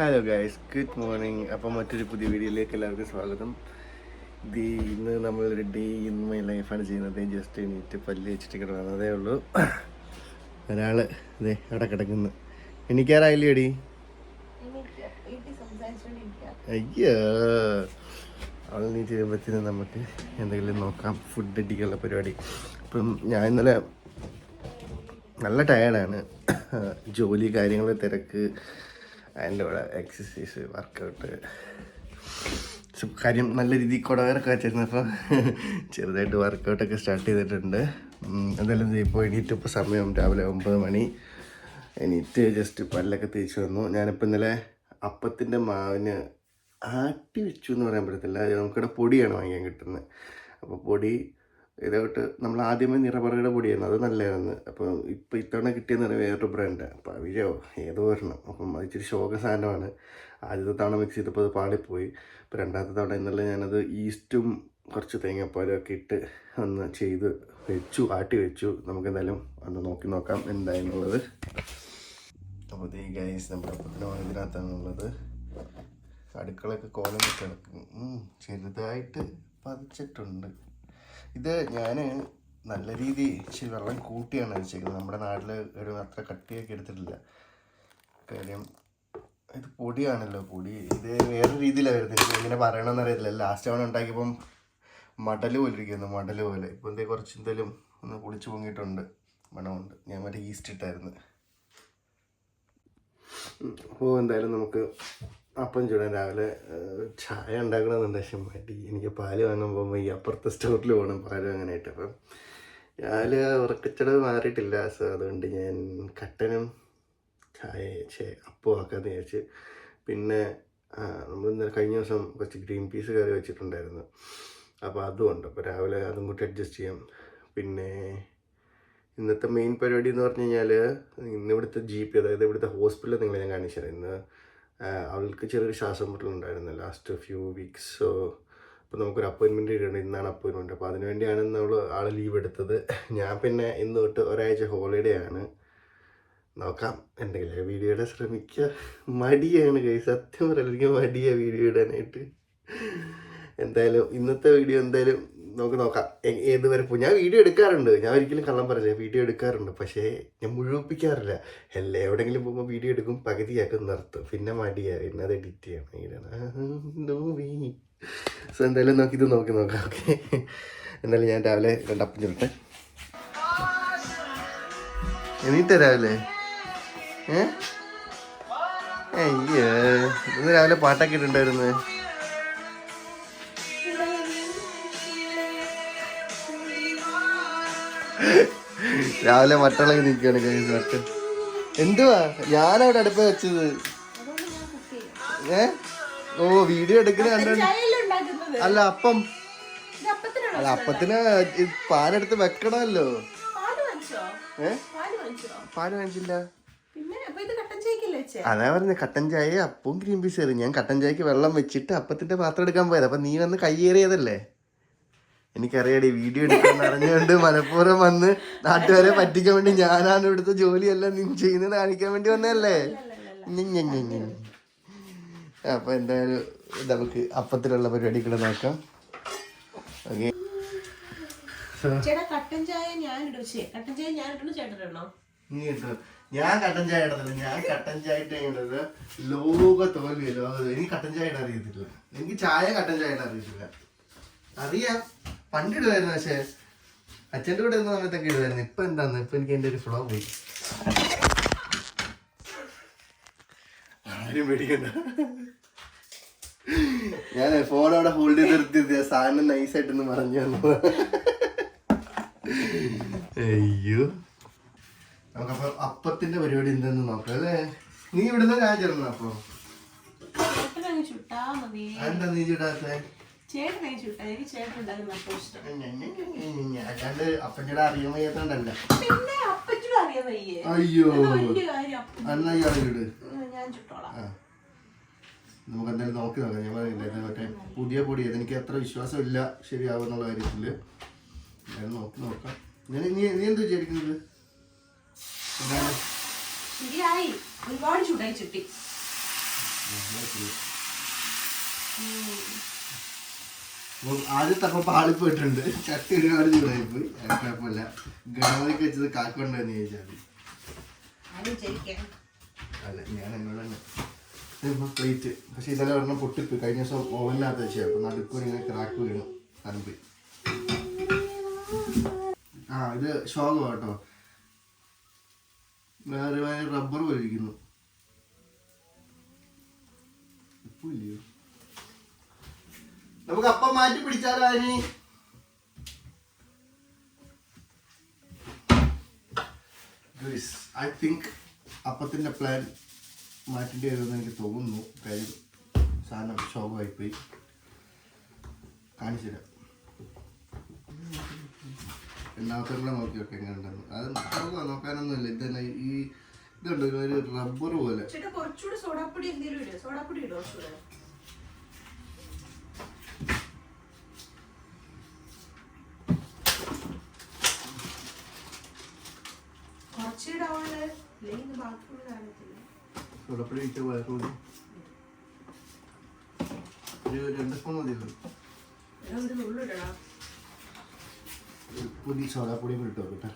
Hello guys good morning അപ്പം മറ്റൊരു പുതിയ വീഡിയോയിലേക്ക് എല്ലാവർക്കും സ്വാഗതം. ഇത് ഇന്ന് നമ്മളൊരു ഡേ ഇൻ മൈ ലൈഫാണ് ചെയ്യുന്നത്. ജസ്റ്റ് എണീറ്റ് പല്ല് വെച്ചിട്ട് കിടന്നതേ ഉള്ളൂ. ഒരാൾ ഇതേ അവിടെ കിടക്കുന്നു. എണീക്കാറായില്ലേ അടി അയ്യോ. അവൾ നീ ചെയ്യുമ്പോഴത്തേനും നമുക്ക് എന്തെങ്കിലും നോക്കാം. ഫുഡ് അടിക്കാനുള്ള പരിപാടി. അപ്പം ഞാൻ ഇന്നലെ നല്ല ടയേർഡാണ് ജോലി കാര്യങ്ങൾ തിരക്ക്. അതിന്റെ കൂടെ എക്സസൈസ് വർക്കൗട്ട് കാര്യം നല്ല രീതിയിൽ കുടവരൊക്കെ വെച്ചിരുന്നു. അപ്പോൾ ചെറുതായിട്ട് വർക്കൗട്ടൊക്കെ സ്റ്റാർട്ട് ചെയ്തിട്ടുണ്ട്. അതെല്ലാം ഇപ്പോൾ എണീറ്റ് ഇപ്പോൾ സമയം രാവിലെ ഒമ്പത് മണി. എണീറ്റ് ജസ്റ്റ് പല്ലൊക്കെ തേച്ച് വന്നു. ഞാനിപ്പോൾ ഇന്നലെ അപ്പത്തിന്റെ മാവിന് ആട്ടി വെച്ചു എന്ന് പറയാൻ പറ്റത്തില്ല. നമുക്കിവിടെ പൊടിയാണ് വാങ്ങിക്കാൻ കിട്ടുന്നത്. അപ്പോൾ പൊടി ഇതോട്ട് നമ്മൾ ആദ്യമേ നിറപറയുടെ പൊടിയായിരുന്നു. അത് നല്ലതായിരുന്നു അപ്പോൾ ഇപ്പോൾ ഇത്തവണ കിട്ടിയെന്ന് പറഞ്ഞാൽ വേറൊരു ബ്രാൻഡ് അവിരോ ഏതോ ഒരെണ്ണം. അപ്പം അത് ഇച്ചിരി ശോക സാധനമാണ്. ആദ്യത്തെ തവണ മിക്സ് ചെയ്തപ്പോൾ അത് പാളിപ്പോയി. ഇപ്പോൾ രണ്ടാമത്തെ തവണ ഇന്നലെ ഞാനത് ഈസ്റ്റും കുറച്ച് തേങ്ങാപ്പാലൊക്കെ ഇട്ട് ഒന്ന് ചെയ്ത് വെച്ചു ആട്ടി വെച്ചു. നമുക്ക് എന്തായാലും ഒന്ന് നോക്കി നോക്കാം എന്തായെന്നുള്ളത് അപ്പോൾ ഈ ഗൈസ് നമ്മുടെ അപ്പത്തിന്റെ ഇതിനകത്താണുള്ളത്. അടുക്കളയൊക്കെ കോലം കിടക്കും ചെറുതായിട്ട് പതിച്ചിട്ടുണ്ട്. ഇത് ഞാൻ നല്ല രീതിയിൽ ഇച്ചിരി വെള്ളം കൂട്ടിയാണ് വെച്ചേക്കുന്നത് നമ്മുടെ നാട്ടിൽ ഒരു അത്ര കട്ടിയൊക്കെ എടുത്തിട്ടില്ല. കാര്യം ഇത് പൊടിയാണല്ലോ പൊടി. ഇത് വേറെ രീതിയിലായിരുന്നു എനിക്ക് എങ്ങനെ പറയണമെന്ന് അറിയത്തില്ല ലാസ്റ്റ് തവണ ഉണ്ടാക്കിയപ്പം മടൽ പോലെ ഇരിക്കുന്നു മടൽ പോലെ. ഇപ്പോൾ എന്തേ കുറച്ച് എന്തെങ്കിലും ഒന്ന് പൊളിച്ച് പൊങ്ങിയിട്ടുണ്ട് മണമുണ്ട്. ഞാൻ മറ്റേ ഈസ്റ്റ് ഇട്ടായിരുന്നു. അപ്പോൾ എന്തായാലും നമുക്ക് അപ്പം ചൂടാൻ രാവിലെ ചായ ഉണ്ടാക്കണമെന്നുണ്ട്. പക്ഷെ മടി. എനിക്ക് പാൽ വാങ്ങാൻ പോകുമ്പോൾ ഈ അപ്പുറത്തെ സ്റ്റോറിൽ പോകണം പാൽ വാങ്ങാനായിട്ട്. അപ്പം രാവിലെ ഉറക്കച്ചടവ് മാറിയിട്ടില്ല. സോ അതുകൊണ്ട് ഞാൻ കട്ടനും ചായ ചേ അപ്പം ആക്കാന്ന് വിചാരിച്ച്. പിന്നെ നമ്മൾ ഇന്നലെ കഴിഞ്ഞ ദിവസം കുറച്ച് ഗ്രീൻ പീസ് കറി വെച്ചിട്ടുണ്ടായിരുന്നു. അപ്പോൾ അതും ഉണ്ട് അപ്പോൾ രാവിലെ അതും കൂട്ടി അഡ്ജസ്റ്റ് ചെയ്യാം. പിന്നെ ഇന്നത്തെ മെയിൻ പരിപാടി എന്ന് പറഞ്ഞു കഴിഞ്ഞാൽ ഇന്നിവിടുത്തെ ജി പി അതായത് ഇവിടുത്തെ ഹോസ്പിറ്റലിൽ നിങ്ങളെ ഞാൻ കാണിച്ചു തരാം ഇന്ന് അവൾക്ക് ചെറിയൊരു ശ്വാസം മുട്ടലുണ്ടായിരുന്നു ലാസ്റ്റ് ഫ്യൂ വീക്സ് സോ അപ്പോൾ നമുക്കൊരു അപ്പോയിൻമെന്റ് കിട്ടുന്നുണ്ട് ഇന്നാണ് അപ്പോയിൻമെന്റ് അപ്പോൾ അതിന് വേണ്ടിയാണ് നമ്മൾ ആൾ ലീവ് എടുത്തത്. ഞാൻ പിന്നെ ഇന്ന് തൊട്ട് ഒരാഴ്ച ഹോളിഡേ ആണ്. നോക്കാം എന്തെങ്കിലും വീഡിയോ ഇടാൻ ശ്രമിക്കുക മടിയാണ് കൈ സത്യം പറയാം എനിക്ക് മടിയാണ് വീഡിയോ ഇടാനായിട്ട്. എന്തായാലും ഇന്നത്തെ വീഡിയോ എന്തായാലും നമുക്ക് നോക്കാം. ഏത് വരെ പോകും ഞാൻ വീഡിയോ എടുക്കാറുണ്ട്. ഞാൻ ഒരിക്കലും കള്ളം പറയില്ല. വീഡിയോ എടുക്കാറുണ്ട്. പക്ഷേ ഞാൻ മുഴുവിപ്പിക്കാറില്ല. എല്ലാ എവിടെയെങ്കിലും പോകുമ്പോൾ വീഡിയോ എടുക്കും. പകുതിയാക്കും നിർത്തും. പിന്നെ മടിയാണ് പിന്നെ അത് എഡിറ്റ് ചെയ്യണം ഇങ്ങനെ. സോ എന്തായാലും നോക്കി ഇത് നോക്കി നോക്കാം. ഓക്കെ എന്തായാലും ഞാൻ രാവിലെ രണ്ടപ്പം ചുരട്ടെ എണീറ്റ രാവിലെ? ഏ? അയ്യോ. ഇന്ന് രാവിലെ പാട്ടൊക്കെ ഇട്ടുണ്ടായിരുന്നു രാവിലെ മറ്റുള്ളവർ നിൽക്കുകയാണ് കൈസ് മട്ടൻ എന്തുവാ? ഞാനവിടെ അടുപ്പ് വെച്ചത്. ഏ? ഓ വീഡിയോ എടുക്കുന്ന കണ്ടു? അല്ല അപ്പം. അല്ല അപ്പത്തിന് പാലെടുത്ത് വെക്കണമല്ലോ. ഏ? പാൽ വാങ്ങിച്ചില്ല. അതാ പറഞ്ഞ കട്ടൻ ചായ അപ്പവും ഗ്രീൻ പീസ് ഞാൻ കട്ടൻ ചായക്ക് വെള്ളം വെച്ചിട്ട് അപ്പത്തിന്റെ പാത്രം എടുക്കാൻ പോയത്. അപ്പൊ നീ വന്ന് കയ്യേറിയതല്ലേ എനിക്കറിയാടി വീഡിയോ എടുക്കാൻ അറിഞ്ഞുകൊണ്ട് മലപ്പുറം വന്ന് നാട്ടുകാരെ പറ്റിക്കാൻ വേണ്ടി ഞാനാണ് ഇവിടുത്തെ ജോലിയെല്ലാം നീ ചെയ്യുന്നത് കാണിക്കാൻ വേണ്ടി വന്നതല്ലേ. അപ്പൊ എന്തായാലും നമുക്ക് അപ്പത്തിലുള്ള പരിപാടി കൂടെ നോക്കാം. ഓക്കെ. ചേട്ടാ കട്ടൻ ചായ ഞാൻ ഇടും കട്ടൻ ചായ ഞാൻ നീ ഞാൻ കട്ടൻ ചായ ഇടുന്നില്ല ഞാൻ കട്ടൻ ചായ ഇട്ടുള്ളത് ലോക തോൽവി ലോക. എനിക്ക് കട്ടൻ ചായ ഇടാൻ അറിയത്തില്ല. എനിക്ക് ചായ കട്ടൻ ചായ ഇടാൻ അറിയത്തില്ല. അറിയാം. പണ്ട് ഇടുമായിരുന്നു പക്ഷേ അച്ഛന്റെ കൂടെ ഇരുന്ന സമയത്തൊക്കെ ഇടുമായിരുന്നു ഇപ്പൊ എന്താന്ന്? ഇപ്പൊ എനിക്ക് എന്റെ ഒരു ഫ്ലോ പോയി. ആരും പേടിക്കണ്ട. ഞാൻ ഫോണോടെ ഹോൾഡ് ചെയ്ത് നിർത്തി സാധനം നൈസായിട്ടൊന്ന് പറഞ്ഞു തന്നു. അയ്യോ. നമുക്കപ്പോ അപ്പത്തിന്റെ പരിപാടി എന്താന്ന് നോക്കാം അല്ലേ? നീ ഇവിടുന്ന് ഞാൻ ചേർന്നു അപ്പൊ? ചുട്ടാ മതി. എന്താ നീ ചൂടാത്തെ ചേട്ടൻ അങ്ങ് ചുട്ടാ എനിക്ക് ചേട്ടൻ ഉണ്ടാകുന്ന അപ്പം ഇഷ്ടം അല്ലാണ്ട് അപ്പന്റെ അറിയാൻ വയ്യാത്തോണ്ടല്ല പിന്നെ അപ്പച്ചൂടെ അറിയാൻ വയ്യേ. അയ്യോ. ഇത് വലിയ കാര്യം അപ്പം എന്നാ ഇയാളെ ചൂട് ഉം, ഞാൻ ചുട്ടോളാം. ആ. നമുക്ക് എന്തായാലും നോക്കി നോക്കാം. ഞാൻ പറയില്ല ഇത് മറ്റേ പുതിയ പൊടി എനിക്ക് അത്ര വിശ്വാസമില്ല ശരിയാവും എന്നുള്ള കാര്യത്തിൽ. എന്തായാലും നോക്കി നോക്കാം. ഞാൻ നീ നീ എന്താ വിചാരിക്കുന്നത്? എന്താണ്? ശരിയായി. ഒരുപാട് ചൂടായി ചുട്ടി. അപ്പം ആദ്യത്തെ അപ്പം പാളിപ്പോയിട്ടുണ്ട് ചട്ടി ഒരുപാട് ചൂടായിപ്പോയി കുഴപ്പമില്ല. ഗണപതിക്ക് വെച്ചത് കാക്കുണ്ടെന്ന് ചോദിച്ചാൽ മതി അല്ല ഞാൻ എന്നോട് തന്നെ. പ്ലേറ്റ് പക്ഷെ ഇതെല്ലാം ഒരെണ്ണം പൊട്ടിപ്പോയി. കഴിഞ്ഞ ദിവസം ഓവനിനകത്ത് വെച്ചേ അപ്പം നടുക്കൂടി ഇങ്ങനെ ക്രാക്ക് വീണു. കറമ്പി ആ ഇത് ശോകം കേട്ടോ വേറെ റബ്ബർ പോയിരിക്കുന്നു ഉപ്പില്ലയോ നമുക്ക് അപ്പം മാറ്റി പിടിച്ചാലോ അതിന്? ഐ തിങ്ക് അപ്പത്തിന്റെ പ്ലാൻ മാറ്റേണ്ടി വരുമെന്ന് എനിക്ക് തോന്നുന്നു. കാര്യം സാധനം ശോകമായിപ്പോയി. കാണിച്ചു കാണിച്ചില്ല രണ്ടാമത്തെ കൂടെ നോക്കി നോക്കി എങ്ങനെ ഉണ്ടെന്ന് അത് നോക്കാം നോക്കാനൊന്നുമില്ല. തന്നെ ഈ ഇതുണ്ട് ഒരു റബ്ബർ പോലെ. ചേട്ടാ കുറച്ചുകൂടി സോഡാപ്പൊടി എന്തെങ്കിലും ഇടുക സോഡാപ്പൊടി ഇടുക കുറച്ചുകൂടെ സോഡപ്പൊടി ഇട്ട് വയറ് മതി ഒരു രണ്ട് സ്പൂൺ മതിയല്ലോ പുതിയ സോഡാപ്പൊടി ഇട്ട് നോക്കട്ടെ.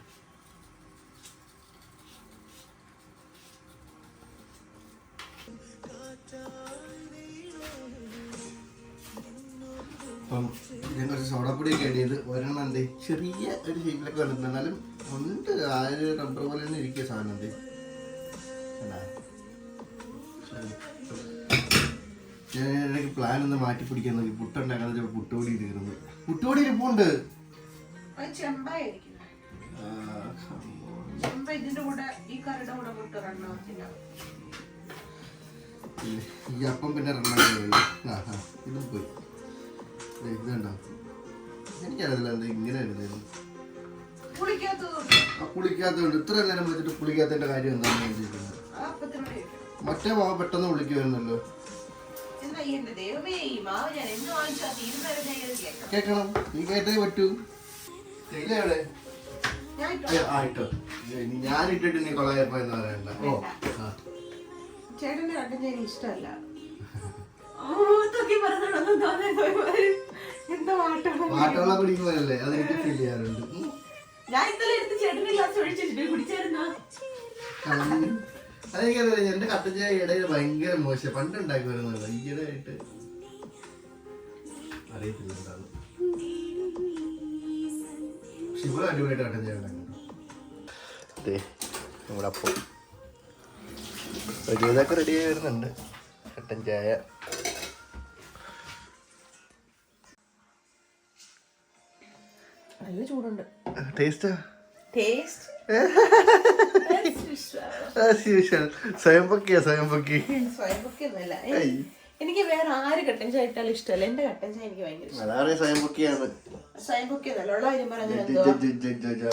അപ്പം ഞാൻ കുറച്ച് സോഡാപ്പൊടിയൊക്കെ ആഡ് ചെയ്ത് ഒരെണ്ണം എന്തേ ചെറിയ ഒരു ഷേപ്പിലൊക്കെ വന്നിട്ടുണ്ട്. എന്നാലും ഉണ്ട്. ആ ഒരു റബ്ബർ പോലെ തന്നെ ഇരിക്കുക സാധനം എന്തേ ഞാൻ ഇടയ്ക്ക് പ്ലാൻ ഒന്ന് മാറ്റി പിടിക്കാൻ നോക്കി. പുട്ടുണ്ടാക്കാൻ വെച്ചാൽ പുട്ടോടി ഇരിക്കുന്നത് പുട്ടോടി ഇരിപ്പുണ്ട് ഈ അപ്പം പിന്നെ രണ്ടാമത് ആ ആ ഇതും പോയി. ദേ, ഇത് കണ്ടോ? എനിക്കറിയില്ല എന്താ ഇങ്ങനെ പുളിക്കാത്തതുകൊണ്ട് ഇത്ര നേരം വെച്ചിട്ട് കുളിക്കാത്തതിന്റെ കാര്യം എന്താണെന്ന് ചോദിക്കുന്നത്? മറ്റേ മാവ് പെട്ടെന്ന് പുളിക്കുമായിരുന്നല്ലോ. കേൾക്കണം. നീ കേട്ടേ പറ്റൂ. ഏ, ആ ഇട്ടോ. ഞാൻ ഇട്ടിട്ട് നീ കൊളയപ്പോ എന്ന് പറയണ്ട. ഓ ആ. ചേട്ടന്റെ ഇഷ്ടമല്ല. അതെനിക്ക് ഫീൽ ചെയ്യാറുണ്ട്. ഞാൻ ഇന്നലെ എടുത്ത് ചേട്ടന്റെ ഗ്ലാസ് ഒഴിച്ചിട്ട് കുടിച്ചായിരുന്നോ? കള്ളൻ. അതെനിക്കറിയില്ല എന്റെ കട്ടൻ ചായ ഇടയിൽ ഭയങ്കര മോശം. പണ്ട് ഉണ്ടാക്കി വരുന്നത് ഈയിടെ ആയിട്ട് അറിയത്തില്ല എന്താണ് പക്ഷെ ഇവിടെ അടിപൊളിയായിട്ട് കട്ടൻ ചായ ഉണ്ടാക്കുന്നുണ്ട് നമ്മുടെ അപ്പം. ഒരു ഇതൊക്കെ റെഡി ആയി വരുന്നുണ്ട്. കട്ടൻ ചായ നല്ല ചൂടുണ്ട്. ടേസ്റ്റാ ടേസ്റ്റ് സ്വയം പൊക്കിയാ സ്വയം പൊക്കി? സ്വയംപൊക്കൊന്നുമല്ല എനിക്ക് വേറെ ആര് കട്ടൻ ചായ ഇട്ടാലും ഇഷ്ടമല്ല. എന്റെ കട്ടൻ ചായ എനിക്ക് ഭയങ്കര ഇഷ്ടം. അതാണ് സ്വയം പൊക്കിയാണ്. സ്വയംപൊക്കൊന്നല്ല ഉള്ള കാര്യം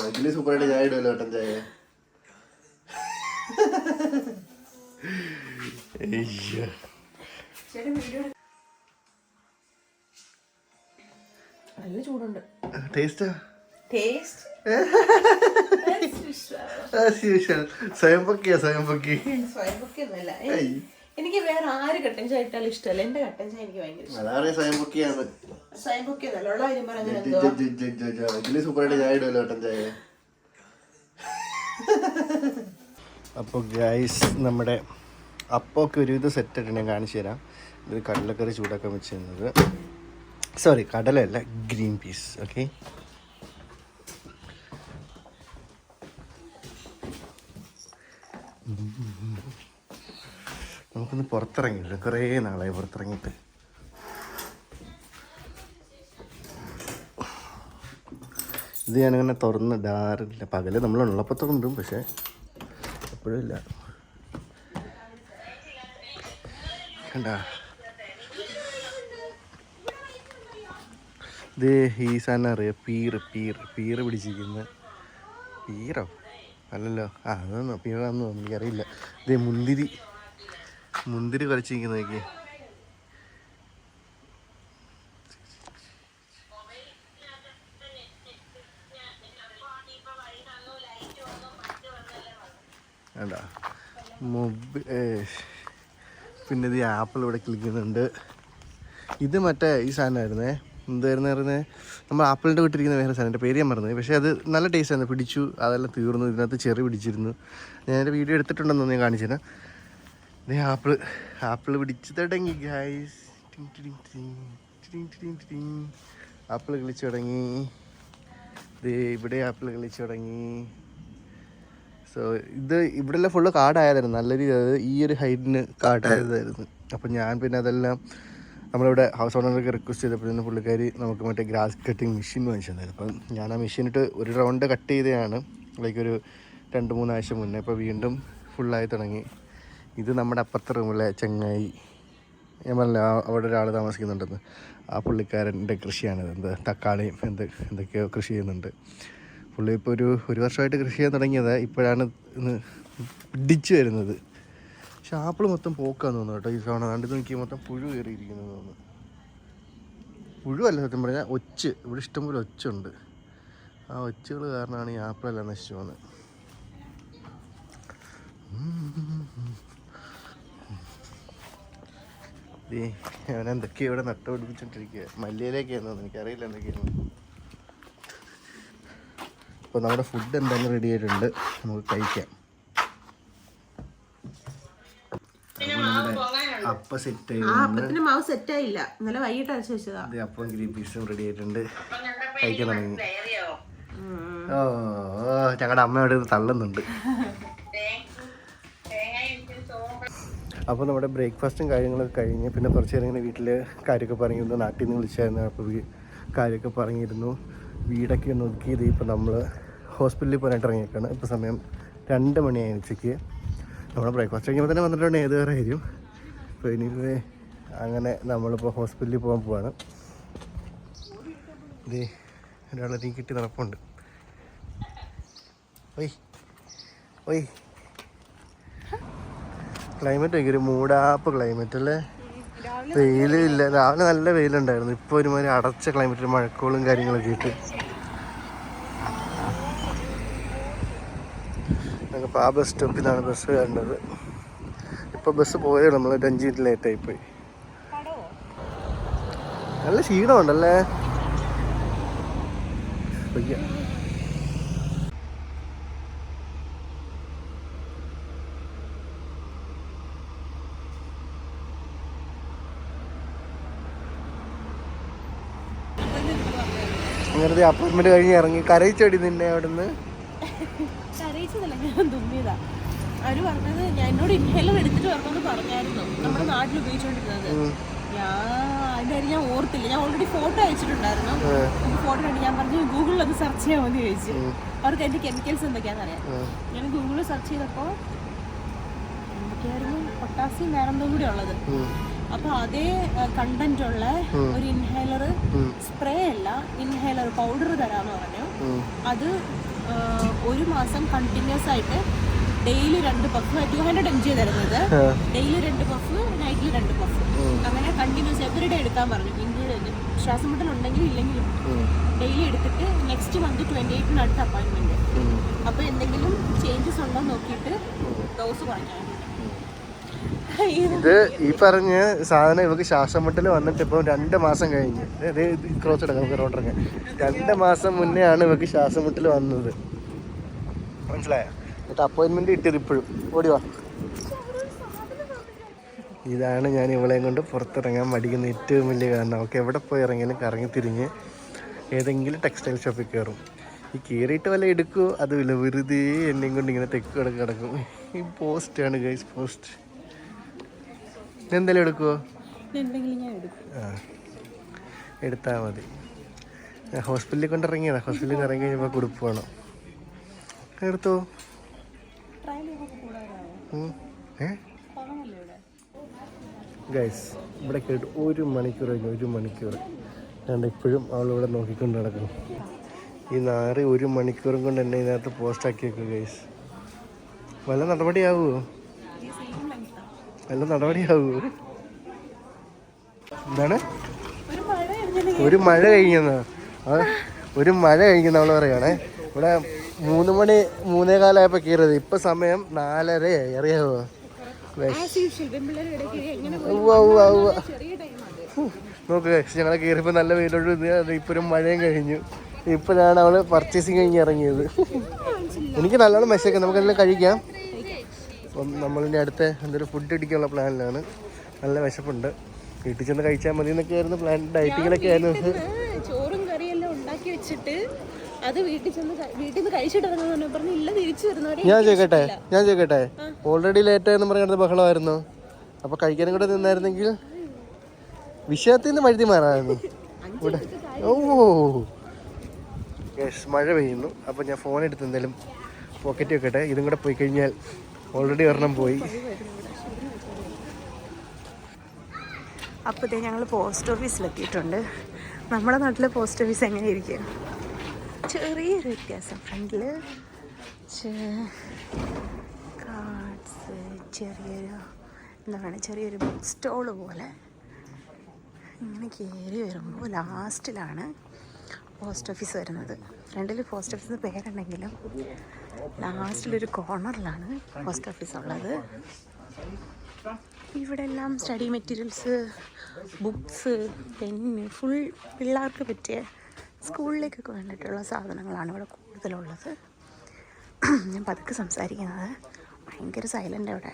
ഇതിൽ സൂപ്പറായിട്ട് ചായ ഇടുമല്ലോ കട്ടൻ ചായ നല്ല ചൂടുണ്ട്. ടേസ്റ്റാ usual. സ്വയം പൊക്കിയാ സ്വയം പൊക്കി? സ്വയംപൊക്കൊന്നുമല്ല എനിക്ക് വേറെ ആര് കട്ടൻ ചായ ഇട്ടാലും ഇഷ്ടമല്ല. എന്റെ കട്ടൻ ചായ എനിക്ക് ഭയങ്കര ഇഷ്ടം. അതാണ് സ്വയം പൊക്കിയാണ്. സ്വയംപൊക്കൊന്നല്ല ഉള്ള കാര്യം പറഞ്ഞാൽ സൂപ്പറായിട്ട് ചായ ഇടുമല്ലോ കട്ടൻ ചായ അപ്പോൾ ഗൈസ് നമ്മുടെ അപ്പമൊക്കെ ഒരുവിധം സെറ്റായിട്ട് ഞാൻ കാണിച്ചു തരാം. ഇത് കടലക്കറി ചൂടാക്കാൻ വെച്ചിരുന്നത്. സോറി കടലല്ല ഗ്രീൻ പീസ് ഓക്കെ നമുക്കൊന്ന് പുറത്തിറങ്ങിയില്ല കുറേ നാളായി പുറത്തിറങ്ങിയിട്ട്. ഇത് ഞാനങ്ങനെ തുറന്നിടാറില്ല പകൽ നമ്മൾ ഉള്ളപ്പോൾ തുറന്നിടും പക്ഷേ എപ്പോഴും ഇല്ല. കണ്ട? ഇത് ഈ സാധനം അറിയാം? പീറ് പീറ് പീറ് പിടിച്ചിരിക്കുന്ന പീറോ? അല്ലല്ലോ. ആ അതൊന്നും തോന്നുന്നു എനിക്കറിയില്ല. ഇത് മുന്തിരി. മുന്തിരി കുറച്ചിരിക്കുന്ന നോക്കി. വേണ്ട മൊബൈ പിന്നെ ഇത് ആപ്പിൾ ഇവിടെ കിളിക്കുന്നുണ്ട്. ഇത് മറ്റേ ഈ സാധനമായിരുന്നേ? എന്തായിരുന്നു പറയുന്നത് നമ്മൾ ആപ്പിളിന്റെ വീട്ടിലിരിക്കുന്ന വേറെ സാധനം എന്റെ പേര് ഞാൻ മറന്നു പക്ഷേ അത് നല്ല ടേസ്റ്റ് ആയിരുന്നു. പിടിച്ചു അതെല്ലാം തീർന്നു ഇതിനകത്ത് ചെറി പിടിച്ചിരുന്നു. ഞാൻ എന്റെ വീഡിയോ എടുത്തിട്ടുണ്ടെന്ന് ഞാൻ കാണിച്ചു തരാം. ആപ്പിൾ ആപ്പിൾ പിടിച്ച് തുടങ്ങി ഗായ്സ് ആപ്പിൾ കളിച്ചു തുടങ്ങി. ഇവിടെ ആപ്പിൾ കളിച്ചു തുടങ്ങി. സോ ഇത് ഇവിടെല്ലാം ഫുള്ള് കാടായതായിരുന്നു നല്ല രീതി അതായത് ഈ ഒരു ഹൈറ്റിന് കാടായതായിരുന്നു അപ്പം ഞാൻ പിന്നെ അതെല്ലാം നമ്മളിവിടെ ഹൗസ് ഓണർക്ക് റിക്വസ്റ്റ് ചെയ്തപ്പോഴത്തേന് പുള്ളിക്കാരി നമുക്ക് മറ്റേ ഗ്രാസ് കട്ടിങ് മെഷീൻ വാങ്ങിച്ചിട്ടുണ്ടായിരുന്നു അപ്പം ഞാൻ ആ മെഷീനിട്ട് ഒരു റൗണ്ട് കട്ട് ചെയ്തതാണ് ലൈക്ക് ഒരു രണ്ട് മൂന്നാഴ്ച മുന്നേ. ഇപ്പോൾ വീണ്ടും ഫുള്ളായി തുടങ്ങി. ഇത് നമ്മുടെ അപ്പുറത്തെ റൂമിലെ ചെങ്ങായി ഞാൻ പറഞ്ഞില്ല അവിടെ ഒരാൾ താമസിക്കുന്നുണ്ടെന്ന്. ആ പുള്ളിക്കാരന്റെ കൃഷിയാണിത് എന്ത് തക്കാളിയും എന്ത് എന്തൊക്കെയോ കൃഷി ചെയ്യുന്നുണ്ട്. പുള്ളി ഇപ്പോൾ ഒരു ഒരു വർഷമായിട്ട് കൃഷി ചെയ്യാൻ തുടങ്ങിയത്. ഇപ്പോഴാണ് ഇന്ന് പിടിച്ചു വരുന്നത്. പക്ഷെ ആപ്പിൾ മൊത്തം പോക്കാന്ന് തോന്നുന്നു കേട്ടോ ഈ സാധനം. കണ്ടു നോക്കി മൊത്തം പുഴു കയറിയിരിക്കുന്നു തോന്നുന്നു. പുഴുവല്ല സത്യം പറഞ്ഞാൽ ഒച്ച്. ഇവിടെ ഇഷ്ടംപോലെ ഒച്ചുണ്ട്. ആ ഒച്ചുകൾ കാരണമാണ് ഈ ആപ്പിളെല്ലാം നശിച്ചു പോകുന്നത്. എന്തൊക്കെയോ ഇവിടെ നട്ട പിടിപ്പിച്ചോണ്ടിരിക്കുക മല്ലിയിലേക്കായിരുന്നു എനിക്കറിയില്ല എന്തൊക്കെയാണ് അപ്പോൾ നമ്മുടെ ഫുഡ് എന്തായാലും റെഡി ആയിട്ടുണ്ട്. നമുക്ക് കഴിക്കാം. അപ്പ സെറ്റ് ആ അപ്പത്തിന് മാവ് സെറ്റ് ആയില്ല. ഇന്നലെ വൈകിട്ട് അരച്ച് വെച്ചതാ. അപ്പം ഗ്രീൻ പീസും റെഡി ആയിട്ടുണ്ട്. കഴിക്കാൻ തുടങ്ങി. ഓ ഞങ്ങളുടെ അമ്മ അവിടെ തള്ളുന്നുണ്ട്. അപ്പോൾ നമ്മുടെ ബ്രേക്ക്ഫാസ്റ്റും കാര്യങ്ങളൊക്കെ കഴിഞ്ഞ് പിന്നെ കുറച്ച് നേരം ഇങ്ങനെ വീട്ടിൽ കാര്യമൊക്കെ പറഞ്ഞിരുന്നു. നാട്ടിൽ നിന്ന് വിളിച്ചായിരുന്നു. അപ്പോൾ കാര്യമൊക്കെ പറഞ്ഞിരുന്നു. വീടൊക്കെ ഒന്ന് ഒതുക്കിയത് ഇപ്പോൾ നമ്മൾ ഹോസ്പിറ്റലിൽ പോകാനായിട്ട് ഇറങ്ങിയേക്കാണ്. ഇപ്പോൾ സമയം രണ്ട് മണിയായി ഉച്ചയ്ക്ക്. നമ്മുടെ ബ്രേക്ക്ഫാസ്റ്റ് കഴിക്കുമ്പോൾ തന്നെ വന്നിട്ടുണ്ടെങ്കിൽ ഏത് വേറെ ആയിരിക്കും അപ്പോൾ ഇനി അങ്ങനെ നമ്മളിപ്പോൾ ഹോസ്പിറ്റലിൽ പോകാൻ പോവാണ്. ഇതേ ഒരാളെ നീ കിട്ടി നടപ്പുണ്ട്. ഒയ് ഒയ് ക്ലൈമറ്റ് ഭയങ്കര മൂടാപ്പ് ക്ലൈമറ്റ് അല്ലേ? വെയിലും ഇല്ല. രാവിലെ നല്ല വെയിലുണ്ടായിരുന്നു. ഇപ്പോൾ ഒരുമാതിരി അടച്ച ക്ലൈമറ്റിൽ മഴക്കോളും കാര്യങ്ങളൊക്കെ ഇട്ട്. ഞങ്ങൾക്ക് ആ ബസ് സ്റ്റോപ്പിൽ നിന്നാണ് ബസ് കണ്ടത് ഇപ്പോൾ ബസ് പോയത് നമ്മൾ ഒരു അഞ്ച് മിനിറ്റ് പോയി നല്ല ക്ഷീണമുണ്ടല്ലേ? അങ്ങനത്തെ അപ്പോയിൻമെന്റ് കഴിഞ്ഞ് ഇറങ്ങി. കരയിച്ചടി നിന്നെ അവിടുന്ന്? കരയിച്ചതല്ല ഞാൻ അവർ പറഞ്ഞത്? ഞാൻ എന്നോട് ഇൻഹേലർ എടുത്തിട്ട് വരണമെന്ന് പറഞ്ഞായിരുന്നു. നമ്മുടെ നാട്ടിൽ ഉപയോഗിച്ചോണ്ടിരുന്നത് ഞാൻ ഞാൻ ഓർത്തില്ല. ഞാൻ ഓൾറെഡി ഫോട്ടോ അയച്ചിട്ടുണ്ടായിരുന്നു. ഫോട്ടോ കണ്ട് ഞാൻ പറഞ്ഞു ഗൂഗിളിൽ അത് സെർച്ച് ചെയ്യാൻ മതി ചോദിച്ചു. അവർക്ക് അതിന്റെ കെമിക്കൽസ് എന്തൊക്കെയാണെന്ന് അറിയാം. ഞാൻ ഗൂഗിളിൽ സെർച്ച് ചെയ്തപ്പോ എന്തൊക്കെയായിരുന്നു? പൊട്ടാസ്യം വേറെന്തോ കൂടി ഉള്ളത്. അപ്പൊ അതേ കണ്ടന്റ് ഉള്ള ഒരു ഇൻഹേലർ സ്പ്രേ അല്ല ഇൻഹേലർ പൗഡർ തരാന്ന് പറഞ്ഞു. അത് ഒരു മാസം കണ്ടിന്യൂസ് ആയിട്ട് ഡെയിലി രണ്ട് puff two hundred M G തരുന്നത്. ഡെയിലി രണ്ട് പഫ് നൈറ്റിൽ രണ്ട് പഫ് അങ്ങനെ കണ്ടിന്യൂസ് എവറി ഡേ എടുക്കാൻ പറഞ്ഞു. ഇൻക്ലൂഡ് ശ്വാസം മുട്ടലുണ്ടെങ്കിലും ഇല്ലെങ്കിലും ഡെയിലി എടുത്തിട്ട് നെക്സ്റ്റ് മന്ത് ട്വന്റി എയ്റ്റിന് അടുത്ത അപ്പോയിന്റ്മെന്റ് അപ്പൊ എന്തെങ്കിലും ചേഞ്ചസ് ഉണ്ടോ നോക്കിയിട്ട് ഡോസ് കുറയ്ക്കാൻ ഇത് ഈ പറഞ്ഞ സാധനം ഇവക്ക് ശ്വാസം മുട്ടൽ വന്നിട്ട് ഇപ്പം രണ്ട് മാസം കഴിഞ്ഞ്. ക്രോസ് എടുക്കാം നമുക്ക് റോഡ് ഇറങ്ങാം. രണ്ട് മാസം മുന്നേ ആണ് ഇവക്ക് ശ്വാസം മുട്ടൽ വന്നത്. മനസ്സിലായോ? എന്നിട്ട് അപ്പോയിൻമെന്റ് കിട്ടിയത് ഇപ്പോഴും. ഓടി വാ. ഇതാണ് ഞാൻ ഇവളെയും കൊണ്ട് പുറത്തിറങ്ങാൻ മടിക്കുന്ന ഏറ്റവും വലിയ കാരണം. അവൾക്ക് എവിടെ പോയി ഇറങ്ങിയാലും കറങ്ങി തിരിഞ്ഞ് ഏതെങ്കിലും ടെക്സ്റ്റൈൽ ഷോപ്പിൽ കയറും. ഈ കയറിയിട്ട് വല്ല എടുക്കുമോ അതുമില്ല. വെറുതെ എന്നെയും കൊണ്ട് ഇങ്ങനെ തെക്ക് കിടക്ക് കിടക്കും ഈ പോസ്റ്റാണ് ഗൈസ് പോസ്റ്റ് എന്തെങ്കിലും എടുക്കുമോ ആ. എടുത്താൽ മതി. ഹോസ്പിറ്റലിൽ കൊണ്ട് ഇറങ്ങിയതാ. ഹോസ്പിറ്റലിൽ നിന്ന് ഇറങ്ങി കഴിഞ്ഞപ്പോൾ കുടുപ്പ് വേണം. എടുത്തോ ട്രയൽ ചെയ്തൊക്കെ കൂടാനാവും ഉം. ഏ കുറവല്ലേ ഇവിടെ ഗൈസ് ഇവിടെ കേട്ട് ഒരു മണിക്കൂർ കഴിഞ്ഞു ഒരു മണിക്കൂർ ഞാൻ ഇപ്പോഴും അവളിവിടെ നോക്കിക്കൊണ്ട് നടക്കുന്നു. ഈ നാറി ഒരു മണിക്കൂറും കൊണ്ട് എന്നെ ഇതിനകത്ത് പോസ്റ്റാക്കി വെക്കുക ഗൈസ് വല്ല നടപടിയാവുമോ വല്ല നടപടിയാവുമോ എന്താണ്? ഒരു മഴ എഴുതി ഒരു മഴ കഴിഞ്ഞെന്നാ? ഒരു മഴ കഴിഞ്ഞെന്ന് അവൾ പറയുകയാണേ ഇവിടെ മൂന്ന് മണി മൂന്നേ കാലമായപ്പോൾ കയറിയത് ഇപ്പൊ സമയം നാലര അത്. നോക്ക് ഞങ്ങളെ കയറിയപ്പോൾ നല്ല വെയിലോട്ട് ഇപ്പോഴും മഴയും കഴിഞ്ഞു. ഇപ്പോഴാണ് അവൾ പർച്ചേസിങ് കഴിഞ്ഞ് ഇറങ്ങിയത്. എനിക്ക് നല്ലോണം മെസ്സേജ് നമുക്കെല്ലാം കഴിക്കാം. അപ്പം നമ്മളിന്റെ അടുത്ത എന്തൊരു ഫുഡ് ഇടിക്കാനുള്ള പ്ലാനിലാണ് നല്ല വിശപ്പുണ്ട്. വീട്ടിൽ ചെന്ന് കഴിച്ചാൽ മതി എന്നൊക്കെ ആയിരുന്നു. പ്ലാൻ ഡയറ്റിങ്ങിലൊക്കെ ആയിരുന്നു ചോറും കറിയെല്ലാം ഉണ്ടാക്കി വെച്ചിട്ട് അത് വീട്ടിൽ ചെന്ന് വീട്ടിൽ നിന്ന് കഴിച്ചിട്ട് ഇറങ്ങുന്നു പറഞ്ഞു ഇല്ല തിരിച്ചു വരുന്നവരെ ഞാൻ ചോദിക്കട്ടെ ഞാൻ ചോദിക്കട്ടെ. ഓൾറെഡി ലേറ്റ് ആയെന്ന് പറയുന്നത് ബഹളമായിരുന്നു. അപ്പൊ കഴിക്കാനും കൂടെ നിന്നായിരുന്നെങ്കിൽ വിഷയത്തിൽ നിന്ന് വഴുതി മാറായിരുന്നു ഇവിടെ. ഓ. യെസ് മഴ പെയ്യുന്നു. അപ്പോൾ ഞാൻ ഫോൺ എടുത്ത് എന്തായാലും പോക്കറ്റ് വെക്കട്ടെ ഇതും കൂടെ പോയി കഴിഞ്ഞാൽ ഓൾറെഡി ഒരെണ്ണം പോയി. അപ്പോഴത്തേ ഞങ്ങൾ പോസ്റ്റ് ഓഫീസിലെത്തിയിട്ടുണ്ട്. നമ്മുടെ നാട്ടിലെ പോസ്റ്റ് ഓഫീസ് എങ്ങനെ ഇരിക്കും ചെറിയൊരു വ്യത്യാസം. ഫ്രണ്ടിൽ കാർഡ്സ് ചെറിയൊരു എന്താ പറയുക ചെറിയൊരു ബുക്ക് സ്റ്റോൾ പോലെ ഇങ്ങനെ കയറി വരുമ്പോൾ ലാസ്റ്റിലാണ് പോസ്റ്റ് ഓഫീസ് വരുന്നത്. ഫ്രണ്ടിൽ പോസ്റ്റ് ഓഫീസ് പേരുണ്ടെങ്കിലും ലാസ്റ്റിലൊരു കോർണറിലാണ് പോസ്റ്റ് ഓഫീസ് ഉള്ളത്. ഇവിടെ എല്ലാം study materials books pen full പിള്ളേർക്ക് പറ്റിയ സ്കൂളിലേക്കൊക്കെ വേണ്ടിയിട്ടുള്ള സാധനങ്ങളാണ് ഇവിടെ കൂടുതലുള്ളത്. ഞാൻ പതുക്കെ സംസാരിക്കുന്നത്. ഭയങ്കര സൈലന്റ് അവിടെ.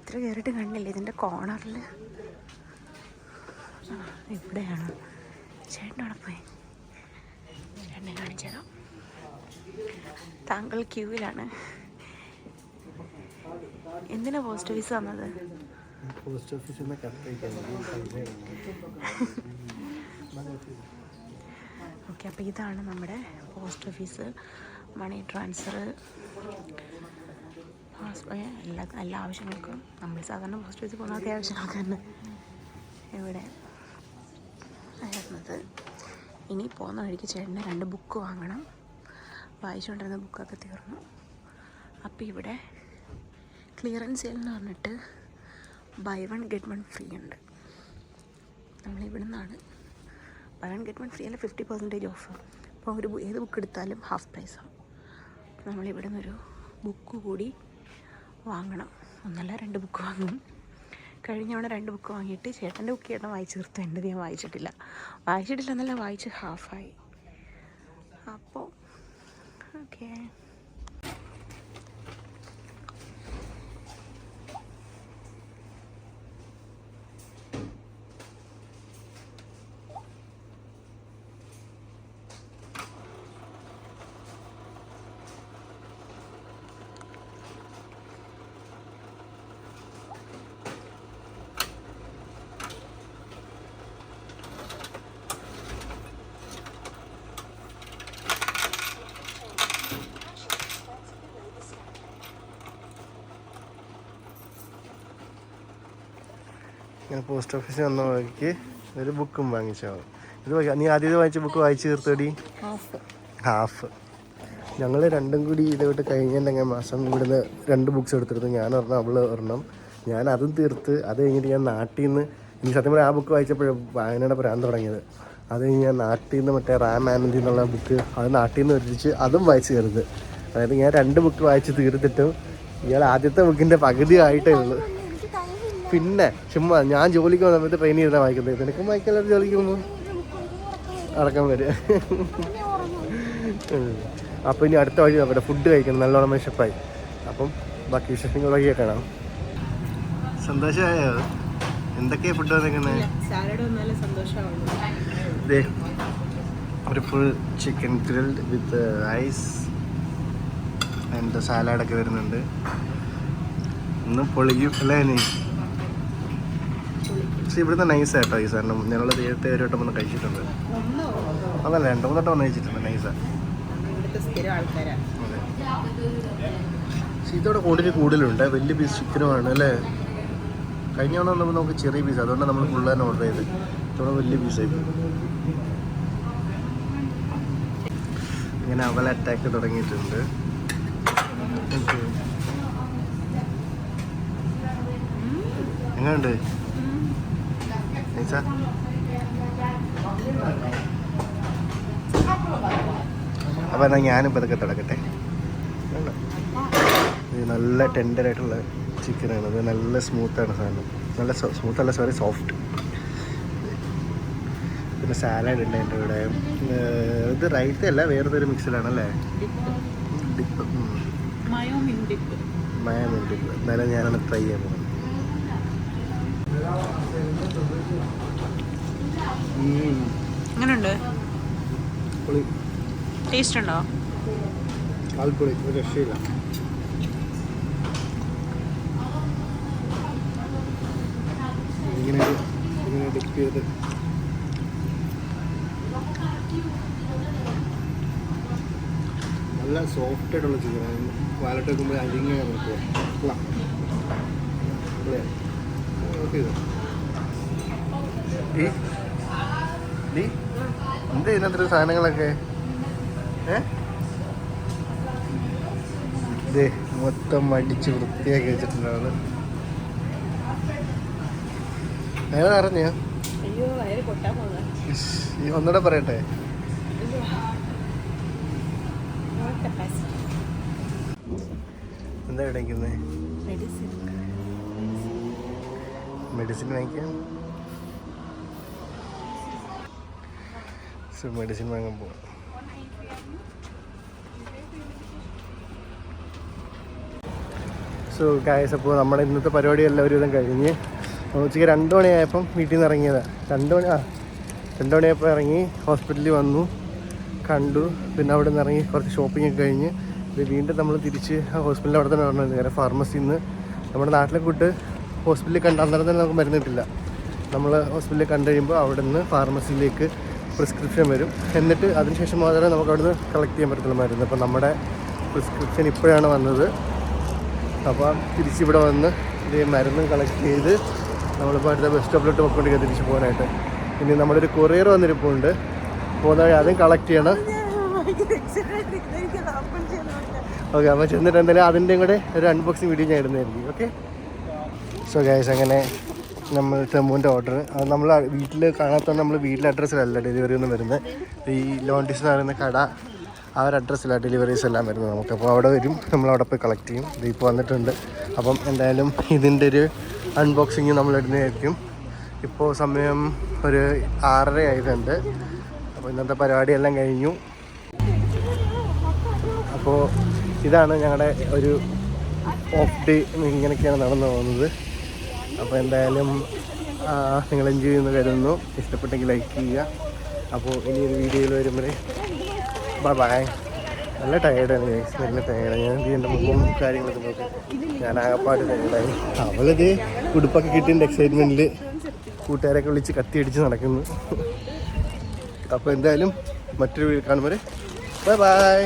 ഇത്ര കയറിയിട്ട് കണ്ടില്ല? ഇതിന്റെ കോർണറിൽ ഇവിടെയാണ്. ചേട്ടൻ അവിടെ പോയി. ചേട്ടനെ കാണിച്ചു താങ്കൾ ക്യൂവിലാണ്. എന്തിനാ പോസ്റ്റ് ഓഫീസ് വന്നത്? പോസ്റ്റ് ഓഫീസിൽ നിന്ന് കത്തയക്കാൻ ഓക്കെ അപ്പോൾ ഇതാണ് നമ്മുടെ പോസ്റ്റ് ഓഫീസ്. Money transfer. എല്ലാ എല്ലാ ആവശ്യങ്ങൾക്കും നമ്മൾ സാധാരണ പോസ്റ്റ് ഓഫീസിൽ പോകുന്ന അത്യാവശ്യങ്ങൾക്ക് തന്നെ ഇവിടെ ആയിരുന്നത് ഇനി പോകുന്ന വഴിക്ക് ചേട്ടന് രണ്ട് ബുക്ക് വാങ്ങണം. വായിച്ചുകൊണ്ടിരുന്ന ബുക്കൊക്കെ തീർന്നു. അപ്പോൾ ഇവിടെ ക്ലിയറൻസ് സെയിൽ എന്ന് പറഞ്ഞിട്ട് buy one get one free ഉണ്ട്. നമ്മൾ ഇവിടെ നിന്നാണ് buy one get one free അല്ല ഫിഫ്റ്റി പെർസെന്റേജ് ഓഫ് അപ്പോൾ ഒരു ഏത് ബുക്ക് എടുത്താലും ഹാഫ് പ്രൈസാണ് നമ്മൾ നമ്മളിവിടെ നിന്നൊരു ബുക്ക് കൂടി വാങ്ങണം. ഒന്നല്ല രണ്ട് ബുക്ക് വാങ്ങും. കഴിഞ്ഞ തവണ രണ്ട് ബുക്ക് വാങ്ങിയിട്ട് ചേട്ടന്റെ ബുക്ക് ചേട്ടൻ വായിച്ച് തീർത്തു? എന്റെ ഞാൻ വായിച്ചിട്ടില്ല. വായിച്ചിട്ടില്ല എന്നല്ല വായിച്ച് ഹാഫായി അപ്പോൾ ഓക്കേ ഇങ്ങനെ പോസ്റ്റ് ഓഫീസിൽ വന്ന വഴിക്ക് ഒരു ബുക്കും വാങ്ങിച്ചാൽ ഇത് നീ ആദ്യം വായിച്ച ബുക്ക് വായിച്ചു തീർത്തടി? ഹാഫ്. ഞങ്ങൾ രണ്ടും കൂടി ഇതോട്ട് കഴിഞ്ഞിട്ടുണ്ടെങ്കിൽ മാസം ഇവിടുന്ന് രണ്ട് ബുക്ക്സ് എടുത്തെടുത്തു ഞാൻ ഒരെണ്ണം അവൾ ഒരെണ്ണം. ഞാൻ അതും തീർത്ത് അത് കഴിഞ്ഞിട്ട് ഞാൻ നാട്ടിൽ നിന്ന് എനിക്ക് സത്യം പറഞ്ഞാൽ ആ ബുക്ക് വായിച്ചപ്പോഴും വായനയുടെ ഭ്രാന്ത് തുടങ്ങിയത്. അത് കഴിഞ്ഞ് ഞാൻ നാട്ടിൽ നിന്ന് മറ്റേ റാം ആനന്ദി എന്നുള്ള ബുക്ക് അത് നാട്ടിൽ നിന്ന് ഒരുമിച്ച് അതും വായിച്ചു തീർത്ത്. അതായത് ഞാൻ രണ്ട് ബുക്ക് വായിച്ച് തീർത്തിട്ടും ഇയാൾ ആദ്യത്തെ ബുക്കിന്റെ പകുതി ആയിട്ടേ ഉള്ളൂ. പിന്നെ ചുമ്മാ ഞാൻ ജോലിക്ക് പോകുന്ന സമയത്ത് ട്രെയിൻ ചെയ്താൽ വായിക്കുന്നത് നിനക്കും വായിക്കാനുള്ള ജോലിക്ക് പോകുമ്പോൾ അടക്കം വരും. അപ്പോൾ ഇനി അടുത്ത വഴി നോക്കട്ടെ. ഫുഡ് കഴിക്കണം. നല്ലോണം വിശപ്പായി അപ്പം ബാക്കി വിശേഷങ്ങളൊക്കെ കാണാം. സന്തോഷമായോ? എന്തൊക്കെയാ ഫുഡ് ദേ ഒരു full chicken grilled with rice and സാലാഡൊക്കെ വരുന്നുണ്ട്. ഒന്ന് പൊളിക്കും അല്ലേ നീ? പക്ഷെ ഇവിടുന്ന് നൈസ് ആട്ടോ ഈ സാറിന്. ഞങ്ങൾ നേരത്തെ ഒരു വട്ടം ഒന്ന് കഴിച്ചിട്ടുണ്ട്. അതല്ല രണ്ട് മൂന്ന് വട്ടം ഒന്ന് കഴിച്ചിട്ടുണ്ട്. നൈസാ പക്ഷെ ഇതോടെ ക്വാണ്ടിറ്റി കൂടുതലുണ്ട്. വലിയ പീസ് ചിക്കനുമാണ് അല്ലേ? കഴിഞ്ഞ തവണ വന്നപ്പോൾ നമുക്ക് ചെറിയ പീസ് അതുകൊണ്ട് നമ്മൾ ഫുൾ തന്നെ ഓർഡർ ചെയ്ത് ഇതോടെ വലിയ പീസായി ഇങ്ങനെ അവൽ അറ്റാക്ക് തുടങ്ങിയിട്ടുണ്ട്. എങ്ങനെയുണ്ട്? നൈസാ അപ്പോൾ എന്നാൽ ഞാനും ഇതൊക്കെ തുടക്കട്ടെ? ഇത് നല്ല ടെൻഡർ ആയിട്ടുള്ള ചിക്കനാണ് ഇത് നല്ല സ്മൂത്താണ് സാധനം. നല്ല സ്മൂത്ത് അല്ല സോറി സോഫ്റ്റ് പിന്നെ സാലഡ് ഉണ്ട് എന്റെ ഇവിടെ. ഇത് റൈറ്റ് അല്ല വേറൊരു മിക്സിലാണ് അല്ലേ ഡിപ്പ് മയോമിൻ ഡിപ്പ് എന്നാലും ഞാനൊന്ന് ട്രൈ ചെയ്യാൻ പോകുന്നത് എങ്ങനെയുണ്ട് പൊളി. ടേസ്റ്റ് ഉണ്ടോ കാൽപ്പൊളി ഒരു രക്ഷയില്ല. ഇങ്ങനെ ഇങ്ങനെ ഡിപ്പ് ചെയ്ത്. നല്ല സോഫ്റ്റ് ആയിട്ടുള്ള ചിക്കൻ വാലറ്റ് വെക്കുമ്പോൾ അരിങ്ങനെ നോക്കുക ഓക്കെ പൊളിയാ. ഡി? ഇതിനകത്തൊരു സാധനങ്ങളൊക്കെ? ഏ? മൊത്തം അടിച്ച് വൃത്തിയാക്കി വെച്ചിട്ടുണ്ടാണ് നേരത്തെ അറിഞ്ഞോ? ഒന്നുകൂടെ പറയട്ടെ? എന്താ ഇടയ്ക്കുന്നത് മെഡിസിൻ മെഡിസിൻ സോ മെഡിസിൻ വാങ്ങാൻ പോവാം. സോ ഗായസ് അപ്പോൾ നമ്മുടെ ഇന്നത്തെ പരിപാടി എല്ലാം ഒരുവിധം കഴിഞ്ഞ് ഉച്ചയ്ക്ക് രണ്ട് മണിയായപ്പം വീട്ടിൽ നിന്ന് ഇറങ്ങിയതാണ് രണ്ട് മണി ആ രണ്ട് മണിയായപ്പോൾ ഇറങ്ങി ഹോസ്പിറ്റലിൽ വന്നു കണ്ടു പിന്നെ അവിടെ നിന്ന് ഇറങ്ങി കുറച്ച് ഷോപ്പിംഗ് ഒക്കെ കഴിഞ്ഞ്. വീണ്ടും നമ്മൾ തിരിച്ച് ഹോസ്പിറ്റലിൽ അവിടെ തന്നെ പറഞ്ഞത് നേരെ ഫാർമസിയിൽ നിന്ന് നമ്മുടെ നാട്ടിലെ കൂട്ട് ഹോസ്പിറ്റലിൽ കണ്ട് അന്നേരം തന്നെ നമുക്ക് മരുന്ന് കിട്ടില്ല. നമ്മൾ ഹോസ്പിറ്റലിൽ കണ്ടു കഴിയുമ്പോൾ അവിടെ നിന്ന് ഫാർമസിയിലേക്ക് പ്രിസ്ക്രിപ്ഷൻ വരും. എന്നിട്ട് അതിനുശേഷം മാത്രമേ നമുക്ക് അവിടുന്ന് കളക്ട് ചെയ്യാൻ പറ്റത്തുള്ളൂ മരുന്ന്. അപ്പോൾ നമ്മുടെ പ്രിസ്ക്രിപ്ഷൻ ഇപ്പോഴാണ് വന്നത്. അപ്പോൾ തിരിച്ചിവിടെ വന്ന് ഇത് മരുന്ന് കളക്ട് ചെയ്ത് നമ്മളിപ്പോൾ അടുത്ത ബസ് സ്റ്റോപ്പിലോട്ട് പോയിക്കൊണ്ടിരിക്കുക തിരിച്ച് പോകാനായിട്ട്. ഇനി നമ്മളൊരു കൊറിയർ വന്നിരിപ്പുണ്ട്. പോകുന്ന അതും കളക്ട് ചെയ്യണം. ഓക്കെ അപ്പോൾ ചെന്നിട്ട് എന്തായാലും അതിന്റെയും കൂടെ ഒരു അൺബോക്സിങ് വീഡിയോ ഞാൻ ഇടുന്നതായിരിക്കും. ഓക്കെ സോ ഗൈസ് അങ്ങനെ നമ്മൾ ടെമ്പൂന്റെ ഓർഡർ അത് നമ്മൾ വീട്ടിൽ കാണാത്തതുകൊണ്ട് നമ്മൾ വീട്ടിലെ അഡ്രസ്സിലല്ല ഡെലിവറി ഒന്നും വരുന്നത് ഈ ലോണ്ടിസ് എന്ന് പറയുന്ന കട ആ ഒരു അഡ്രസ്സിലാണ് ഡെലിവറീസ് എല്ലാം വരുന്നത് നമുക്ക്. അപ്പോൾ അവിടെ വരും നമ്മൾ അവിടെ പോയി കളക്ട് ചെയ്യും. ഇത് ഇപ്പോൾ വന്നിട്ടുണ്ട്. അപ്പം എന്തായാലും ഇതിന്റെ ഒരു അൺബോക്സിങ് നമ്മൾ ഇടുന്നതായിരിക്കും ഇപ്പോൾ സമയം ഒരു ആറര ആയതുണ്ട് അപ്പോൾ ഇന്നത്തെ പരിപാടിയെല്ലാം കഴിഞ്ഞു. അപ്പോൾ ഇതാണ് ഞങ്ങളുടെ ഒരു ഓഫ് ഡേ ഇങ്ങനെയൊക്കെയാണ് നടന്നു പോകുന്നത്. അപ്പോൾ എന്തായാലും നിങ്ങൾ എൻജോയ് ചെയ്യുന്നു കരുതുന്നു. ഇഷ്ടപ്പെട്ടെങ്കിൽ ലൈക്ക് ചെയ്യുക. അപ്പോൾ ഇനി ഒരു വീഡിയോയിൽ വരുമ്പോൾ ബൈ ബൈ നല്ല ടയേർഡാണ് ഗൈസ് നല്ല ടയേർഡാണ് ഞാൻ എന്റെ മുഖവും കാര്യങ്ങളൊക്കെ നോക്കി. ഞാൻ ആകപ്പാട് ടയേർഡായി അവളിത് ഉടുപ്പൊക്കെ കിട്ടിയതിന്റെ എക്സൈറ്റ്മെന്റിൽ കൂട്ടുകാരൊക്കെ വിളിച്ച് കത്തി അടിച്ച് നടക്കുന്നു. അപ്പോൾ എന്തായാലും മറ്റൊരു വീട് കാണുമ്പോൾ. Bye bye